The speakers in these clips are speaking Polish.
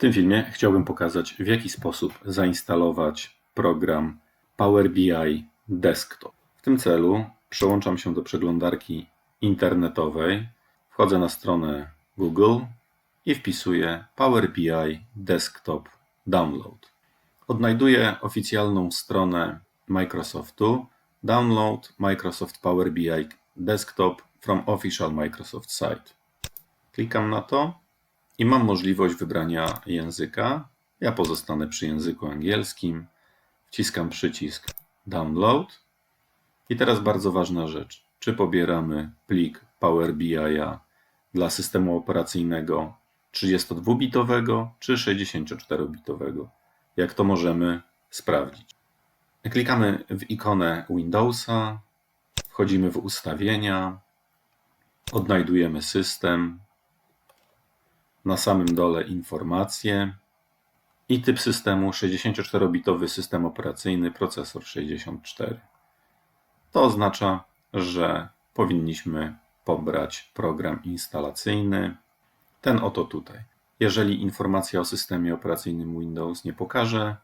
tym filmie chciałbym pokazać, w jaki sposób zainstalować program Power BI Desktop. W tym celu przełączam się do przeglądarki internetowej, wchodzę na stronę Google i wpisuję Power BI Desktop Download. Odnajduję oficjalną stronę Microsoftu Download Microsoft Power BI Desktop from Official Microsoft Site. Klikam na to i mam możliwość wybrania języka. Ja pozostanę przy języku angielskim. Wciskam przycisk Download. I teraz bardzo ważna rzecz. Czy pobieramy plik Power BI dla systemu operacyjnego 32-bitowego czy 64-bitowego? Jak to możemy sprawdzić? Klikamy w ikonę Windowsa, wchodzimy w ustawienia, odnajdujemy system, na samym dole informacje i typ systemu 64-bitowy system operacyjny, procesor 64. To oznacza, że powinniśmy pobrać program instalacyjny, ten oto tutaj. Jeżeli informacja o systemie operacyjnym Windows nie pokaże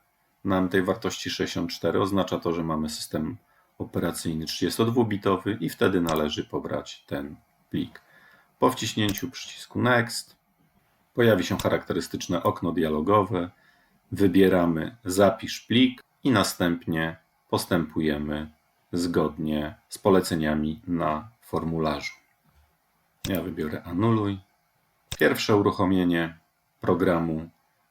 nam tej wartości 64, oznacza to, że mamy system operacyjny 32-bitowy i wtedy należy pobrać ten plik. Po wciśnięciu przycisku Next pojawi się charakterystyczne okno dialogowe. Wybieramy Zapisz plik i następnie postępujemy zgodnie z poleceniami na formularzu. Ja wybiorę Anuluj. Pierwsze uruchomienie programu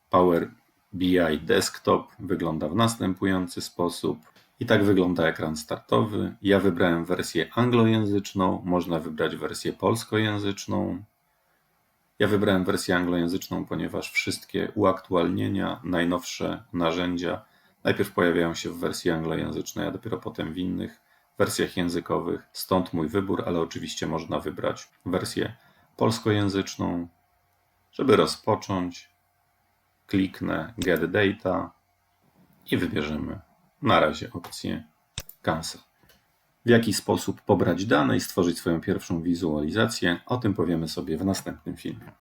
Power BI Desktop wygląda w następujący sposób. I tak wygląda ekran startowy. Ja wybrałem wersję anglojęzyczną, można wybrać wersję polskojęzyczną. Ja wybrałem wersję anglojęzyczną, ponieważ wszystkie uaktualnienia, najnowsze narzędzia najpierw pojawiają się w wersji anglojęzycznej, a dopiero potem w innych wersjach językowych. Stąd mój wybór, ale oczywiście można wybrać wersję polskojęzyczną. Żeby rozpocząć, kliknę Get Data i wybierzemy na razie opcję Cancel. W jaki sposób pobrać dane i stworzyć swoją pierwszą wizualizację, o tym powiemy sobie w następnym filmie.